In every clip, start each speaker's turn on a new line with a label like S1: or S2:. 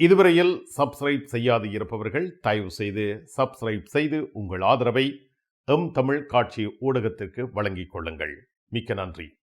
S1: இதுவரையில் சப்ஸ்கிரைப் செய்யாது இருப்பவர்கள் தயவு செய்து சப்ஸ்கிரைப் செய்து உங்கள் ஆதரவை எம் தமிழ் காட்சி ஊடகத்திற்கு வழங்கிக் கொள்ளுங்கள். மிக்க நன்றி.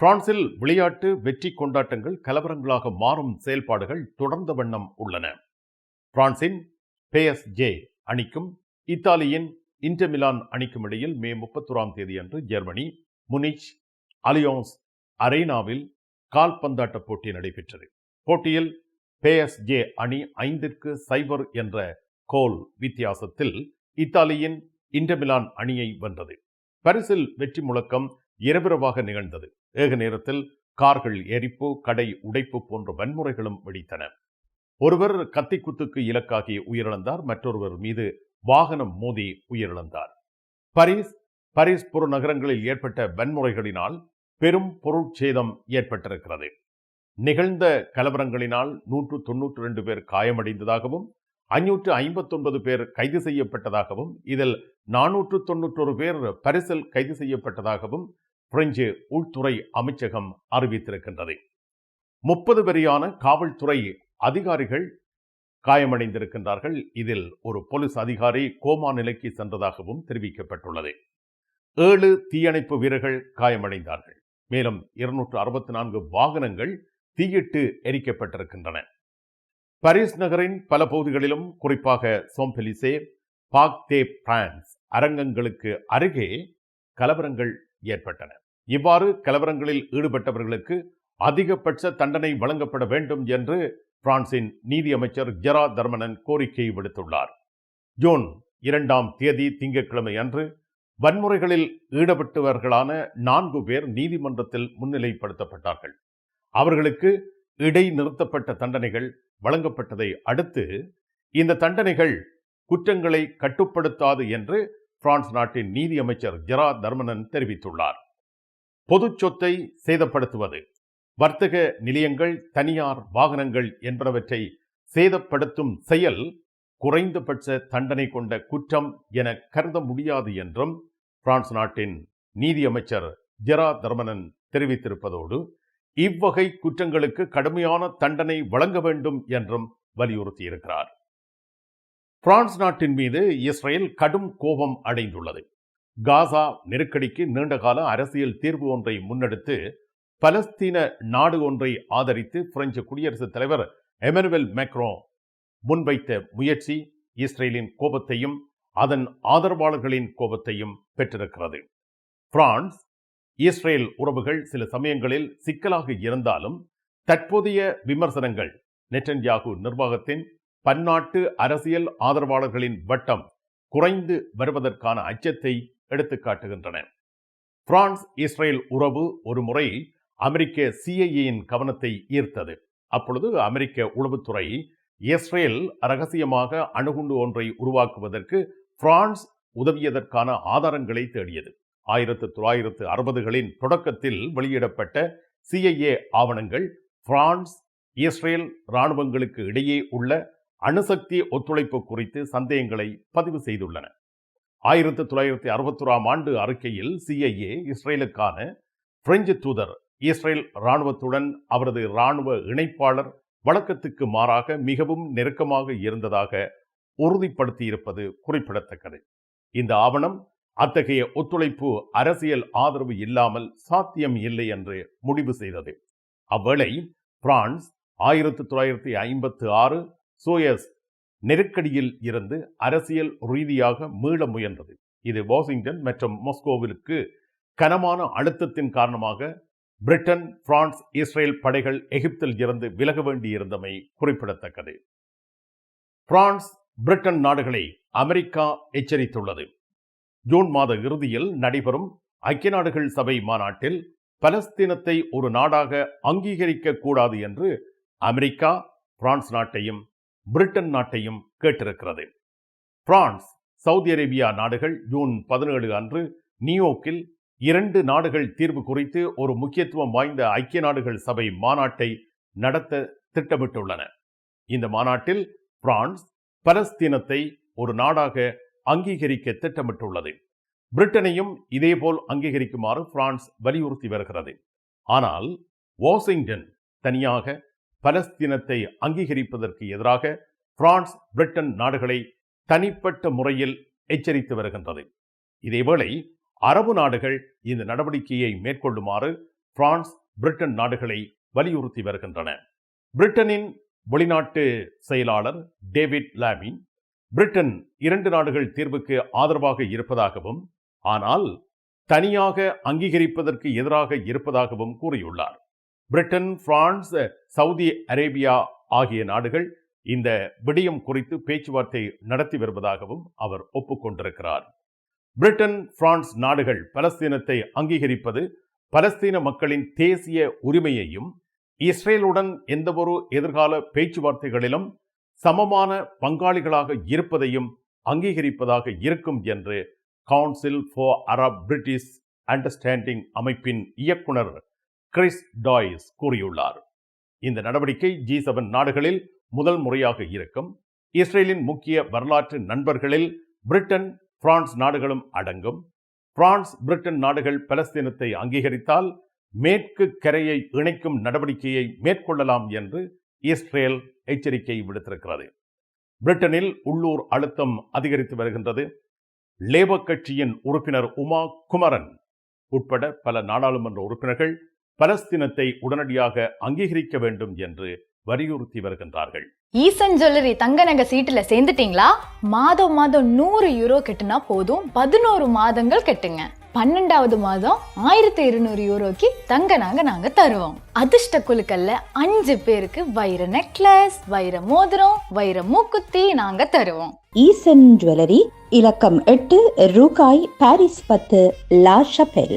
S1: பிரான்சில் விளையாட்டு வெற்றி கொண்டாட்டங்கள் கலவரங்களாக மாறும் செயல்பாடுகள் தொடர்ந்த வண்ணம் உள்ளன. பிரான்சின் ஜே அணிக்கும் இத்தாலியின் இன்டர்மிலான் அணிக்கும் இடையில் மே முப்பத்தோராம் தேதி அன்று ஜெர்மனி முனிச் அலியோன்ஸ் அரேனாவில் கால்பந்தாட்ட போட்டி நடைபெற்றது. போட்டியில் ஜே அணி ஐந்திற்கு சைபர் என்ற கோல் வித்தியாசத்தில் இத்தாலியின் இன்டர்மிலான் அணியை வென்றது. பரிசில் வெற்றி முழக்கம் இரவிரவாக நிகழ்ந்தது. ஏக நேரத்தில் கார்கள் எரிப்பு கடை உடைப்பு போன்ற வன்முறைகளும் வெடித்தன. ஒருவர் கத்திக்குத்துக்கு இலக்காகி உயிரிழந்தார் மற்றொருவர் மீது வாகனம் மோதி உயிரிழந்தார். பரிஸ் பரிஸ் புறநகரங்களில் ஏற்பட்ட வன்முறைகளினால் பெரும் பொருட்சேதம் ஏற்பட்டிருக்கிறது. நிகழ்ந்த கலவரங்களினால் நூற்று தொன்னூற்றி ரெண்டு பேர் காயமடைந்ததாகவும் ஐநூற்று ஐம்பத்தொன்பது பேர் கைது செய்யப்பட்டதாகவும் இதில் நானூற்று தொன்னூற்றொரு பேர் பரிசில் கைது செய்யப்பட்டதாகவும் பிரெஞ்சு உள்துறை அமைச்சகம் அறிவித்திருக்கின்றது. முப்பது வரியான காவல்துறை அதிகாரிகள் காயமடைந்திருக்கின்றார்கள். இதில் ஒரு போலீஸ் அதிகாரி கோமா நிலைக்கு சென்றதாகவும் தெரிவிக்கப்பட்டுள்ளது. ஏழு தீயணைப்பு வீரர்கள் காயமடைந்தார்கள். மேலும் இருநூற்று அறுபத்தி நான்கு வாகனங்கள் தீயிட்டு எரிக்கப்பட்டிருக்கின்றன. பாரிஸ் நகரின் பல பகுதிகளிலும் குறிப்பாக சோம்பெலிசே பாக் தே பிரான்ஸ் அரங்கங்களுக்கு அருகே கலவரங்கள் ஏற்பட்டன. இவ்வாறு கலவரங்களில் ஈடுபட்டவர்களுக்கு அதிகபட்ச தண்டனை வழங்கப்பட வேண்டும் என்று பிரான்சின் நீதியமைச்சர் ஜெரா தர்மனன் கோரிக்கை விடுத்துள்ளார். ஜூன் இரண்டாம் தேதி திங்கட்கிழமை அன்று வன்முறைகளில் ஈடுபட்டவர்களான நான்கு பேர் நீதிமன்றத்தில் முன்னிலைப்படுத்தப்பட்டார்கள். அவர்களுக்கு இடைநிறுத்தப்பட்ட தண்டனைகள் வழங்கப்பட்டதை அடுத்து இந்த தண்டனைகள் குற்றங்களை கட்டுப்படுத்தாது என்று பிரான்ஸ் நாட்டின் நீதி அமைச்சர் ஜெரா தர்மனன் தெரிவித்துள்ளார். பொது சொத்தை சேதப்படுத்துவது வர்த்தக நிலையங்கள் தனியார் வாகனங்கள் என்பனவற்றை சேதப்படுத்தும் செயல் குறைந்தபட்ச தண்டனை கொண்ட குற்றம் என கருத முடியாது என்றும் பிரான்ஸ் நாட்டின் நீதி அமைச்சர் ஜெரா தர்மனன் தெரிவித்திருப்பதோடு இவ்வகை குற்றங்களுக்கு கடுமையான தண்டனை வழங்க வேண்டும் என்றும் வலியுறுத்தியிருக்கிறார். பிரான்ஸ் நாட்டின் மீது இஸ்ரேல் கடும் கோபம் அடைந்துள்ளது. காசா நெருக்கடிக்கு நீண்டகால அரசியல் தீர்வு ஒன்றை முன்னெடுத்து பலஸ்தீன நாடு ஒன்றை ஆதரித்து பிரெஞ்சு குடியரசுத் தலைவர் எமனுவல் மேக்ரோ முன்வைத்த முயற்சி இஸ்ரேலின் கோபத்தையும் அதன் ஆதரவாளர்களின் கோபத்தையும் பெற்றிருக்கிறது. பிரான்ஸ் இஸ்ரேல் உறவுகள் சில சமயங்களில் சிக்கலாக இருந்தாலும் தற்போதைய விமர்சனங்கள் நெட்டன்யாகு நிர்வாகத்தின் பன்னாட்டு அரசியல் ஆதரவாளர்களின் வட்டம் குறைந்து வருவதற்கான அச்சத்தை எடுத்துக்காட்டுகின்றன பிரான்ஸ் இஸ்ரேல் உறவு ஒரு முறை அமெரிக்க சிஐஏயின் கவனத்தை ஈர்த்தது. அப்பொழுது அமெரிக்க உளவுத்துறை இஸ்ரேல் ரகசியமாக அணுகுண்டு ஒன்றை உருவாக்குவதற்கு பிரான்ஸ் உதவியதற்கான ஆதாரங்களை தேடியது. ஆயிரத்து தொள்ளாயிரத்து அறுபதுகளின் தொடக்கத்தில் வெளியிடப்பட்ட சிஐஏ ஆவணங்கள் பிரான்ஸ் இஸ்ரேல் இராணுவங்களுக்கு இடையே உள்ள அணுசக்தி ஒத்துழைப்பு குறித்து சந்தேகங்களை பதிவு செய்துள்ளன. ஆயிரத்தி தொள்ளாயிரத்தி அறுபத்தொராம் ஆண்டு அறிக்கையில் சிஐஏ இஸ்ரேலுக்கான பிரெஞ்சு தூதர் இஸ்ரேல் இராணுவத்துடன் அவரது இராணுவ இணைப்பாளர் வழக்கத்துக்கு மாறாக மிகவும் நெருக்கமாக இருந்ததாக உறுதிப்படுத்தியிருப்பது குறிப்பிடத்தக்கது. இந்த ஆவணம் அத்தகைய ஒத்துழைப்பு அரசியல் ஆதரவு இல்லாமல் சாத்தியம் இல்லை என்று முடிவு செய்தது. அவ்வேளை பிரான்ஸ் ஆயிரத்து தொள்ளாயிரத்தி ஐம்பத்து ஆறு சோயஸ் நெருக்கடியில் இருந்து அரசியல் ரீதியாக மீள முயன்றது. இது வாஷிங்டன் மற்றும் மாஸ்கோவிற்கு கனமான அழுத்தத்தின் காரணமாக பிரிட்டன் பிரான்ஸ் இஸ்ரேல் படைகள் எகிப்தில் இருந்து விலக வேண்டியிருந்தமை குறிப்பிடத்தக்கது. பிரான்ஸ் பிரிட்டன் நாடுகளை அமெரிக்கா எச்சரித்துள்ளது. ஜூன் மாத இறுதியில் நடைபெறும் ஐக்கிய நாடுகள் சபை மாநாட்டில் பலஸ்தீனத்தை ஒரு நாடாக அங்கீகரிக்க கூடாது என்று அமெரிக்கா பிரான்ஸ் நாட்டையும் பிரிட்டன் நாட்டையும் கேட்டிருக்கிறது. பிரான்ஸ் சவுதி அரேபியா நாடுகள் ஜூன் பதினேழு அன்று நியூயோர்க்கில் இரண்டு நாடுகள் தீர்வு குறித்து ஒரு முக்கியத்துவம் வாய்ந்த ஐக்கிய நாடுகள் சபை மாநாட்டை நடத்த திட்டமிட்டுள்ளன. இந்த மாநாட்டில் பிரான்ஸ் பலஸ்தீனத்தை ஒரு நாடாக அங்கீகரிக்க திட்டமிட்டுள்ளது. பிரிட்டனையும் இதேபோல் அங்கீகரிக்குமாறு பிரான்ஸ் வலியுறுத்தி வருகிறது. ஆனால் வாஷிங்டன் தனியாக பலஸ்தீனத்தை அங்கீகரிப்பதற்கு எதிராக பிரான்ஸ் பிரிட்டன் நாடுகளை தனிப்பட்ட முறையில் எச்சரித்து வருகின்றது. இதேவேளை அரபு நாடுகள் இந்த நடவடிக்கையை மேற்கொள்ளுமாறு பிரான்ஸ் பிரிட்டன் நாடுகளை வலியுறுத்தி வருகின்றன. பிரிட்டனின் வெளிநாட்டு செயலாளர் டேவிட் லாமின் பிரிட்டன் இரண்டு நாடுகள் தீர்வுக்கு ஆதரவாக இருப்பதாகவும் ஆனால் தனியாக அங்கீகரிப்பதற்கு எதிராக இருப்பதாகவும் கூறியுள்ளார். பிரிட்டன் பிரான்ஸ் சவுதி அரேபியா ஆகிய நாடுகள் இந்த விடயம் குறித்து பேச்சுவார்த்தை நடத்தி வருவதாகவும் அவர் ஒப்புக்கொண்டிருக்கிறார். பிரிட்டன் பிரான்ஸ் நாடுகள் பலஸ்தீனத்தை அங்கீகரிப்பது பலஸ்தீன மக்களின் தேசிய உரிமையையும் இஸ்ரேலுடன் எந்தவொரு எதிர்கால பேச்சுவார்த்தைகளிலும் சமமான பங்காளிகளாக இருப்பதையும் அங்கீகரிப்பதாக இருக்கும் என்று council for Arab British understanding அமைப்பின் இயக்குனர் கிறிஸ் டாய்ஸ் கூறியுள்ளார். இந்த நடவடிக்கை ஜி செவன் நாடுகளில் முதல் முறையாக இருக்கும். இஸ்ரேலின் முக்கிய வரலாற்று நண்பர்களில் பிரிட்டன் பிரான்ஸ் நாடுகளும் அடங்கும். பிரான்ஸ் பிரிட்டன் நாடுகள் பலஸ்தீனத்தை அங்கீகரித்தால் மேற்கு கரையை இணைக்கும் நடவடிக்கையை மேற்கொள்ளலாம் என்று இஸ்ரேல் எச்சரிக்கை விடுத்திருக்கிறது. பிரிட்டனில் உள்ளூர் அழுத்தம் அதிகரித்து வருகின்றது. லேபர் கட்சியின் உறுப்பினர் உமா குமரன் உட்பட பல நாடாளுமன்ற உறுப்பினர்கள் பலஸ்தீனத்தை உடனடியாக அங்கீகரிக்க வேண்டும் என்று வலியுறுத்தி வருகின்றார்கள்.
S2: ஈசன் ஜுவல்லரி தங்க நகை சீட்டுல சேர்ந்துட்டீங்களா? மாதம் மாதம் நூறு யூரோ கட்டுனா போதும். பதினோரு மாதங்கள் கட்டுங்க. பன்னெண்டாவது மாதம் ஆயிரத்தி இருநூறு யூரோக்கு தங்க நகை நாங்க தருவோம். அதிர்ஷ்ட குழுக்கள்ல அஞ்சு பேருக்கு வைர நெக்லஸ் வைர மோதிரம் வைர மூக்குத்தி நாங்க தருவோம்.
S3: ஈசன் ஜுவல்லரி இலக்கம் எட்டு ரூகாய் பாரிஸ் பத்து லா ஷபெல்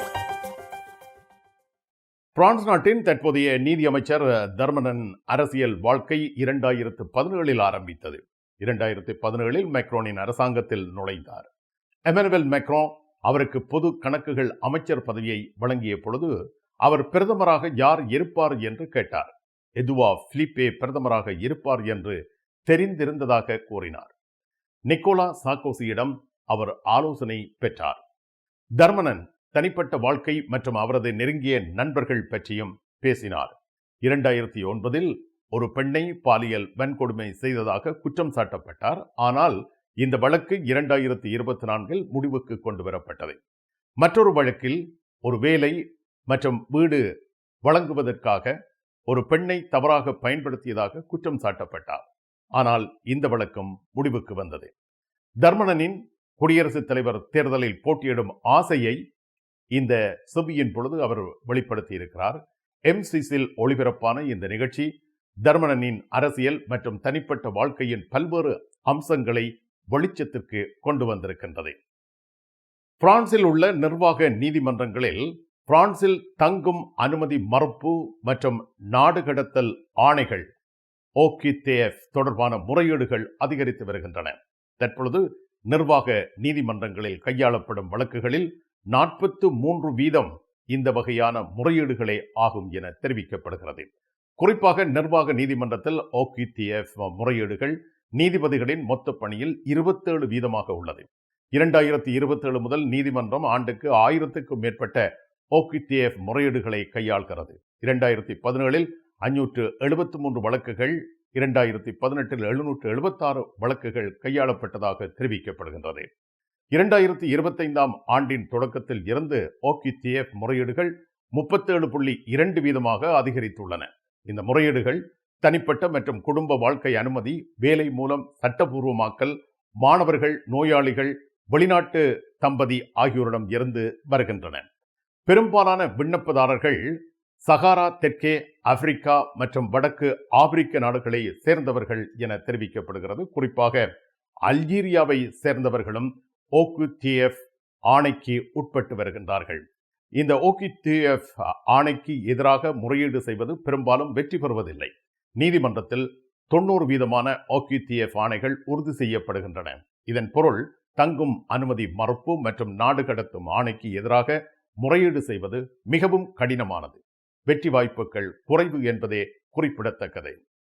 S1: பிரான்ஸ் நாட்டின் தற்போதைய நீதியமைச்சர் தர்மனன் அரசியல் வாழ்க்கை இரண்டாயிரத்து பதினேழில் ஆரம்பித்தது. இரண்டாயிரத்து பதினேழில் மெக்ரோனின் அரசாங்கத்தில் நுழைந்தார். எமனுவல் மெக்ரோ அவருக்கு பொது கணக்குகள் அமைச்சர் பதவியை வழங்கிய பொழுது அவர் பிரதமராக யார் இருப்பார் என்று கேட்டார். எதுவா பிலிப்பே பிரதமராக இருப்பார் என்று தெரிந்திருந்ததாக கூறினார். நிக்கோலா சாக்கோசியிடம் அவர் ஆலோசனை பெற்றார். தர்மனன் தனிப்பட்ட வாழ்க்கை மற்றும் அவரது நெருங்கிய நண்பர்கள் பற்றியும் பேசினார். இரண்டாயிரத்தி ஒன்பதில் ஒரு பெண்ணை பாலியல் வன்கொடுமை செய்ததாக குற்றம் சாட்டப்பட்டார். ஆனால் இந்த வழக்கு இரண்டாயிரத்தி இருபத்தி நான்கில் முடிவுக்கு கொண்டு வரப்பட்டது. மற்றொரு வழக்கில் ஒரு வேலை மற்றும் வீடு வழங்குவதற்காக ஒரு பெண்ணை தவறாக பயன்படுத்தியதாக குற்றம் சாட்டப்பட்டார். ஆனால் இந்த வழக்கம் முடிவுக்கு வந்தது. தர்மணனின் குடியரசுத் தலைவர் தேர்தலில் போட்டியிடும் ஆசையை இந்த செபியின் பொழுது அவர் வெளிப்படுத்தி இருக்கிறார் எம்சிஸில் ஒளிபரப்பான இந்த நிகழ்ச்சி தர்மனனின் அரசியல் மற்றும் தனிப்பட்ட வாழ்க்கையின் பல்வேறு அம்சங்களை வெளிச்சத்திற்கு கொண்டு வந்திருக்கின்றது. பிரான்சில் உள்ள நிர்வாக நீதிமன்றங்களில் பிரான்சில் தங்கும் அனுமதி மறுப்பு மற்றும் நாடு கடத்தல் ஆணைகள் ஓகிதேஎஃப் தொடர்பான முறையீடுகள் அதிகரித்து வருகின்றன. தற்பொழுது நிர்வாக நீதிமன்றங்களில் கையாளப்படும் வழக்குகளில் நாற்பத்து மூன்று வீதம் இந்த வகையான முறையீடுகளே ஆகும் என தெரிவிக்கப்படுகிறது. குறிப்பாக நிர்வாக நீதிமன்றத்தில் ஓகிடிஎஃப் முறையீடுகள் நீதிபதிகளின் மொத்த பணியில் இருபத்தேழு வீதமாக உள்ளது. இரண்டாயிரத்தி இருபத்தேழு முதல் நீதிமன்றம் ஆண்டுக்கு ஆயிரத்துக்கும் மேற்பட்ட ஓகிடிஎஃப் முறையீடுகளை கையாள்கிறது. இரண்டாயிரத்தி பதினேழில் அஞ்சூற்று எழுபத்து மூன்று வழக்குகள் இரண்டாயிரத்தி பதினெட்டில் எழுநூற்று எழுபத்தாறு வழக்குகள் கையாளப்பட்டதாக தெரிவிக்கப்படுகின்றது. இரண்டாயிரத்தி இருபத்தைந்தாம் ஆண்டின் தொடக்கத்தில் இருந்து ஓகிடிஎஃப் முறையீடுகள் முப்பத்தேழு புள்ளி இரண்டு வீதமாக அதிகரித்துள்ளன. இந்த முறையீடுகள் தனிப்பட்ட மற்றும் குடும்ப வாழ்க்கை அனுமதி வேலை மூலம் சட்டபூர்வமாக்கல் மாணவர்கள் நோயாளிகள் வெளிநாட்டு தம்பதி ஆகியோரிடம் இருந்து வருகின்றன. பெரும்பாலான விண்ணப்பதாரர்கள் சகாரா தெற்கே ஆப்பிரிக்கா மற்றும் வடக்கு ஆப்பிரிக்க நாடுகளை சேர்ந்தவர்கள் என தெரிவிக்கப்படுகிறது. குறிப்பாக அல்ஜீரியாவை சேர்ந்தவர்களும் ஓகுடிஎஃப் ஆணைக்கு உட்பட்டு வருகின்றார்கள். இந்த ஓகிடிஎஃப் ஆணைக்கு எதிராக முறையீடு செய்வது பெரும்பாலும் வெற்றி பெறுவதில்லை. நீதிமன்றத்தில் தொண்ணூறு வீதமான ஓகிடிஎஃப் ஆணைகள் உறுதி செய்யப்படுகின்றன. இதன் பொருள் தங்கும் அனுமதி மறுப்பு மற்றும் நாடு கடத்தும் ஆணைக்கு எதிராக முறையீடு செய்வது மிகவும் கடினமானது. வெற்றி வாய்ப்புகள் குறைவு என்பதே குறிப்பிடத்தக்கது.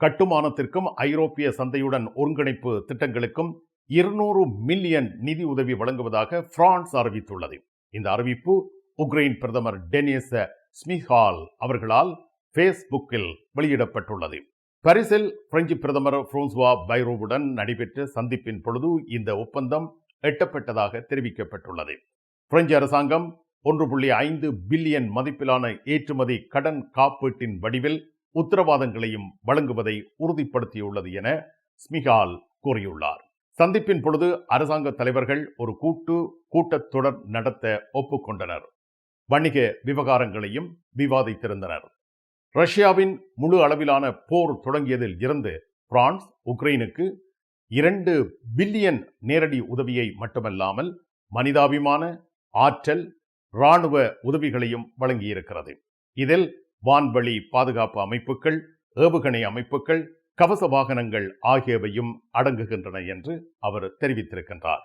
S1: கட்டுமானத்திற்கும் ஐரோப்பிய சந்தையுடன் ஒருங்கிணைப்பு திட்டங்களுக்கும் இருநூறு மில்லியன் நிதி உதவி வழங்குவதாக பிரான்ஸ் அறிவித்துள்ளது. இந்த அறிவிப்பு உக்ரைன் பிரதமர் டெனிஸ் ஸ்மிஹால் அவர்களால் ஃபேஸ்புக்கில் வெளியிடப்பட்டுள்ளது. பரிசில் பிரெஞ்சு பிரதமர் பிரான்சுவா பைரோவுடன் நடைபெற்ற சந்திப்பின் பொழுது இந்த ஒப்பந்தம் எட்டப்பட்டதாக தெரிவிக்கப்பட்டுள்ளது. பிரெஞ்சு அரசாங்கம் ஒன்று புள்ளி ஐந்து பில்லியன் மதிப்பிலான ஏற்றுமதி கடன் காப்பீட்டின் வடிவில் உத்தரவாதங்களையும் வழங்குவதை உறுதிப்படுத்தியுள்ளது என ஸ்மிகால் கூறியுள்ளார். சந்திப்பின் பொழுது அரசாங்க தலைவர்கள் ஒரு கூட்டு கூட்டத்தொடர் நடத்த ஒப்புக்கொண்டனர். வணிக விவகாரங்களையும் விவாதித்திருந்தனர். ரஷ்யாவின் முழு அளவிலான போர் தொடங்கியதில் இருந்து பிரான்ஸ் உக்ரைனுக்கு இரண்டு பில்லியன் நேரடி உதவியை மட்டுமல்லாமல் மனிதாபிமான ஆற்றல் இராணுவ உதவிகளையும் வழங்கியிருக்கிறது. இதில் வான்வழி பாதுகாப்பு அமைப்புகள் ஏவுகணை அமைப்புகள் கவச வாகனங்கள் ஆகியவையும் அடங்குகின்றன என்று அவர் தெரிவித்திருக்கின்றார்.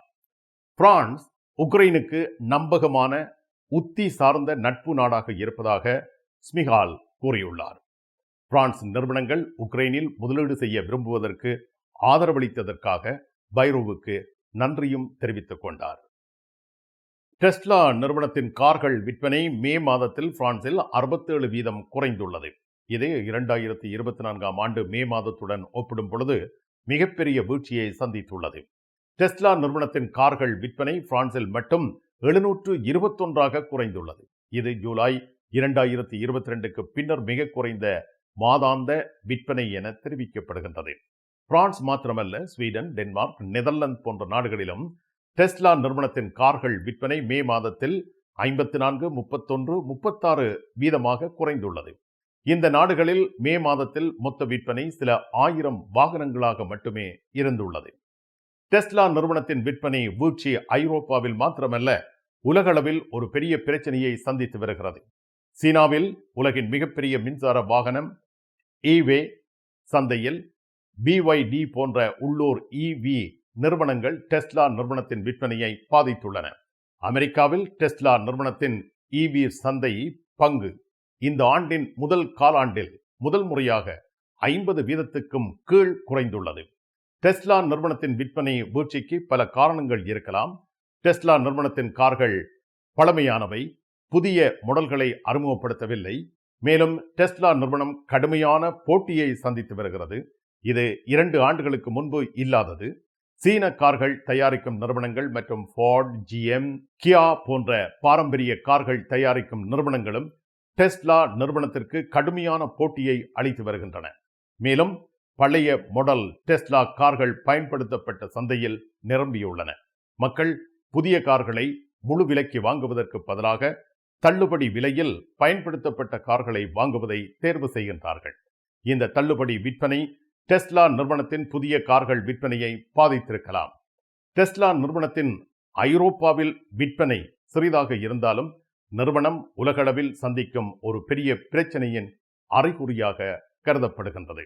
S1: பிரான்ஸ் உக்ரைனுக்கு நம்பகமான உத்தி சார்ந்த நட்பு நாடாக இருப்பதாக ஸ்மிகால் கூறியுள்ளார். பிரான்ஸ் நிறுவனங்கள் உக்ரைனில் முதலீடு செய்ய விரும்புவதற்கு ஆதரவளித்ததற்காக பைரோவுக்கு நன்றியும் தெரிவித்துக் கொண்டார். டெஸ்லா நிறுவனத்தின் கார்கள் விற்பனை மே மாதத்தில் பிரான்சில் அறுபத்தேழு வீதம் குறைந்துள்ளது. இது இரண்டாயிரத்தி இருபத்தி நான்காம் ஆண்டு மே மாதத்துடன் ஒப்பிடும் பொழுது மிகப்பெரிய வீழ்ச்சியை சந்தித்துள்ளது. டெஸ்லா நிறுவனத்தின் கார்கள் விற்பனை பிரான்சில் மட்டும் எழுநூற்று இருபத்தொன்றாக குறைந்துள்ளது. இது ஜூலை இரண்டாயிரத்தி இருபத்தி ரெண்டுக்கு பின்னர் மிக குறைந்த மாதாந்த விற்பனை என தெரிவிக்கப்படுகின்றது. பிரான்ஸ் மாத்திரமல்ல ஸ்வீடன் டென்மார்க் நெதர்லாந்து போன்ற நாடுகளிலும் டெஸ்லா நிறுவனத்தின் கார்கள் விற்பனை மே மாதத்தில் ஐம்பத்தி நான்கு முப்பத்தொன்று முப்பத்தாறு வீதமாக குறைந்துள்ளது. இந்த நாடுகளில் மே மாதத்தில் மொத்த விற்பனை சில ஆயிரம் வாகனங்களாக மட்டுமே இருந்துள்ளது. டெஸ்லா நிறுவனத்தின் விற்பனை வீழ்ச்சி ஐரோப்பாவில் மாத்திரமல்ல உலகளவில் ஒரு பெரிய பிரச்சனையை சந்தித்து வருகிறது. சீனாவில் உலகின் மிகப்பெரிய மின்சார வாகனம் ஈவே சந்தையில் பிஒய்டி போன்ற உள்ளூர் இவி நிறுவனங்கள் டெஸ்லா நிறுவனத்தின் விற்பனையை பாதித்துள்ளன. அமெரிக்காவில் டெஸ்லா நிறுவனத்தின் இவி சந்தை பங்கு இந்த ஆண்டின் முதல் காலாண்டில் முதல் முறையாக ஐம்பது வீதத்துக்கும் கீழ் குறைந்துள்ளது. டெஸ்லா நிறுவனத்தின் விற்பனை வீழ்ச்சிக்கு பல காரணங்கள் இருக்கலாம். டெஸ்லா நிறுவனத்தின் கார்கள் பழமையானவை புதிய மாடல்களை அறிமுகப்படுத்தவில்லை. மேலும் டெஸ்லா நிறுவனம் கடுமையான போட்டியை சந்தித்து வருகிறது. இது இரண்டு ஆண்டுகளுக்கு முன்பு இல்லாதது. சீன கார்கள் தயாரிக்கும் நிறுவனங்கள் மற்றும் ஃபார்ட் ஜிஎம் கியா போன்ற பாரம்பரிய கார்கள் தயாரிக்கும் நிறுவனங்களும் டெஸ்லா நிறுவனத்திற்கு கடுமையான போட்டியை அளித்து வருகின்றன. மேலும் பழைய மாடல் டெஸ்லா கார்கள் பயன்படுத்தப்பட்ட சந்தையில் நிரம்பியுள்ளன. மக்கள் புதிய கார்களை முழு விலைக்கு வாங்குவதற்கு பதிலாக தள்ளுபடி விலையில் பயன்படுத்தப்பட்ட கார்களை வாங்குவதை தேர்வு செய்கின்றார்கள். இந்த தள்ளுபடி விற்பனை டெஸ்லா நிறுவனத்தின் புதிய கார்கள் விற்பனையை பாதித்திருக்கலாம். டெஸ்லா நிறுவனத்தின் ஐரோப்பாவில் விற்பனை சிறிதாக இருந்தாலும் நிறுவனம் உலகளவில் சந்திக்கும் ஒரு பெரிய பிரச்சனையின் அறிகுறியாக கருதப்படுகின்றது.